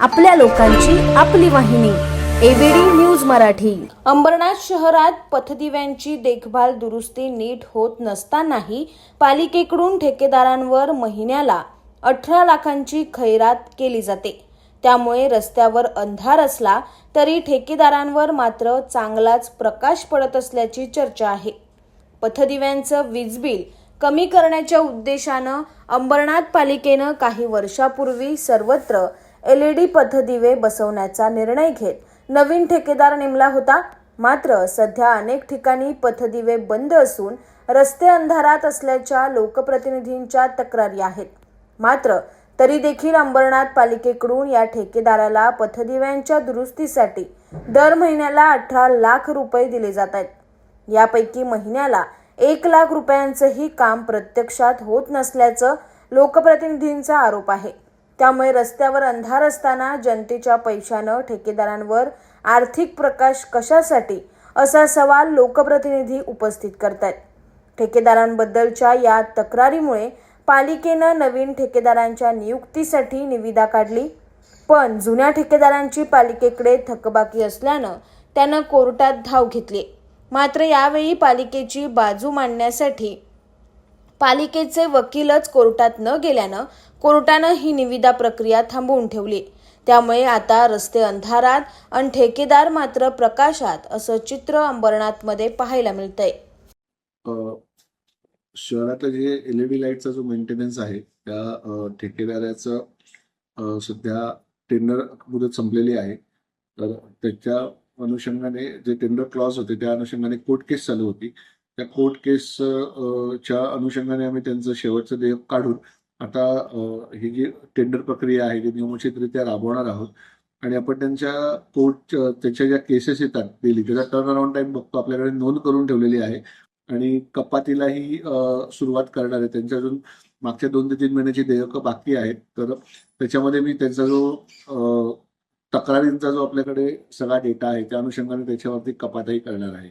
आपल्या लोकांची आपली वाहिनी एबीडी न्यूज मराठी. अंबरनाथ शहरात पथदिव्यांची देखभाल दुरुस्ती नीट होत नसतानाही पालिकेकडून ठेकेदारांवर महिन्याला अठरा लाखांची खैरात केली जाते. त्यामुळे रस्त्यावर अंधार असला तरी ठेकेदारांवर मात्र चांगलाच प्रकाश पडत असल्याची चर्चा आहे. पथदिव्यांचं वीज बिल कमी करण्याच्या उद्देशानं अंबरनाथ पालिकेनं काही वर्षापूर्वी सर्वत्र एल ई डी पथदिवे बसवण्याचा निर्णय घेत नवीन ठेकेदार नेमला होता. मात्र सध्या अनेक ठिकाणी पथदिवे बंद असून रस्ते अंधारात असल्याच्या लोकप्रतिनिधींच्या तक्रारी आहेत. मात्र तरी देखील अंबरनाथ पालिकेकडून या ठेकेदाराला पथदिव्यांच्या दुरुस्तीसाठी दर महिन्याला अठरा लाख रुपये दिले जात आहेत. यापैकी महिन्याला एक लाख रुपयांचंही काम प्रत्यक्षात होत नसल्याचं लोकप्रतिनिधींचा आरोप आहे. त्यामुळे रस्त्यावर अंधार असताना जनतेच्या पैशानं ठेकेदारांवर आर्थिक प्रकाश कशासाठी असा सवाल लोकप्रतिनिधी उपस्थित करतात. ठेकेदारांबद्दलच्या या तक्रारीमुळे पालिकेनं नवीन ठेकेदारांच्या नियुक्तीसाठी निविदा काढली. पण जुन्या ठेकेदारांची पालिकेकडे थकबाकी असल्यानं त्यानं कोर्टात धाव घेतली. मात्र यावेळी पालिकेची बाजू मांडण्यासाठी पालिकेचे वकीलच कोर्टात न गेल्यानं कोर्टानं ही निविदा प्रक्रिया थांबवून ठेवली. त्यामुळे आता रस्ते अंधारात आणि ठेकेदार मात्र प्रकाशात असं चित्र अंबरनाथमध्ये पाहायला मिळतंय. शहरातलं जे एल ई डी लाईटचा जो मेंटेनन्स आहे त्या ठेकेदाराचं सध्या टेंडर मुदत संपलेली आहे. तर त्याच्या अनुषंगाने जे टेंडर क्लॉज होते त्या अनुषंगाने कोर्ट केस चालू होती. त्या कोर्ट केस च्या अनुषंगाने आम्ही त्यांचं शेवटचं देयक काढून आता ही जी टेंडर प्रक्रिया आहे ती नियमितरित्या राबवणार आहोत आणि आपण त्यांच्या कोर्ट त्याच्या ज्या केसेस येतात दिली त्याचा टर्न अराउंड टाइम बघतो आपल्याकडे नोंद करून ठेवलेली आहे आणि कपातीलाही सुरुवात करणार आहे. त्यांच्या अजून मागच्या दोन ते तीन महिन्याची देयकं बाकी आहेत. तर त्याच्यामध्ये मी त्यांचा जो तक्रारींचा जो आपल्याकडे सगळा डेटा आहे त्या अनुषंगाने त्याच्यावरती कपातही करणार आहे.